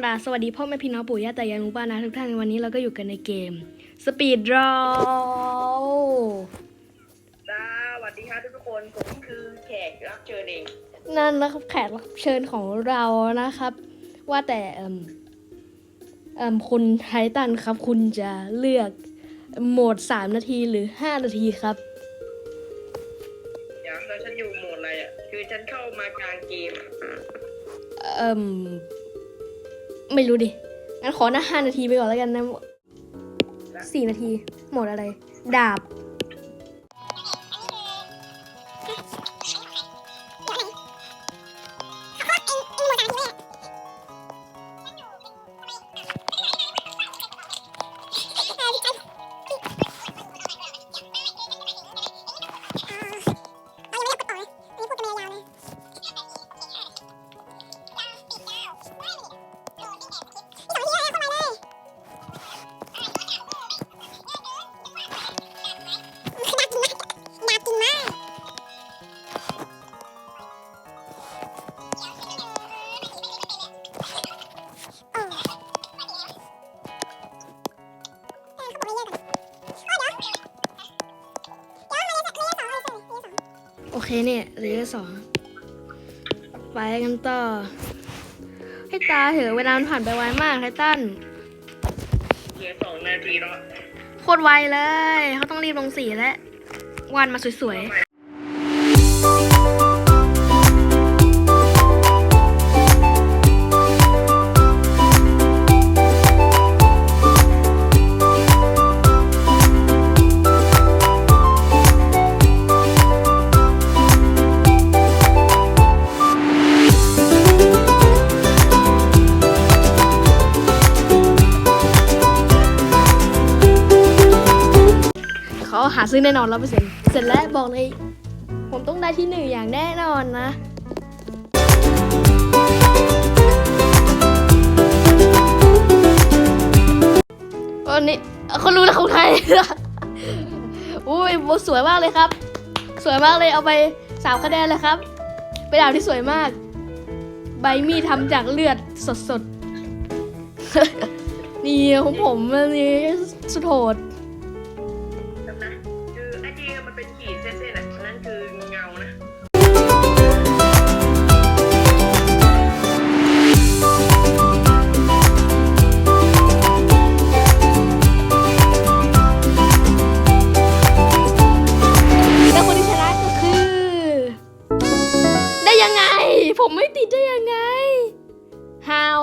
รดาสวัสดีพ่อแม่พี่น้องปู่ย่าตายายหมู่บ้านนะทุกท่านวันนี้เราก็อยู่กันในเกมสปีดรอสวัสดีครับทุกคนผมคือแขกรับเชิญเองนั่นนะครับแขกรับเชิญของเรานะครับ ว่าแต่เอ่มเอ่มคุณไทตันครับ คุณจะเลือกโหมด3นาทีหรือ5นาทีครับเดี๋ยวแล้วฉันอยู่โหมดอะไรอะคือฉันเข้ามากลางเกม เอ่ม ไม่รู้ดิ งั้นขอหน้านาทีไปก่อนแล้วกันนะสี่นาที หมดอะไร ดาบ เคเนี่ยเหลือสองไปกันต่อ ให้ตายเถอะเวลามันผ่านไปไวมากไททันเหลือสองนาทีแล้วโคตรไวเลย เขาต้องรีบลงสีแล้ววาดมาสวยๆ เขาหาซื้อแน่นอนร้อยเปอร์เซ็นต์เสร็จแล้วบอกเลย ผมต้องได้ที่หนึ่งอย่างแน่นอนนะวันนี้เขารู้แล้วของไทยอุ้ยสวยมากเลยครับ สวยมากเลยเอาไปสามคะแนนเลยครับ เป็นดาบที่สวยมาก ใบมีดทำจากเลือดสดๆนี่ของผมอันนี้สุดโหด ผีเส้นๆอะนั่นคือเงานะแคนที่นก็คือ ได้ยังไง ผมไม่ติดได้ยังไง how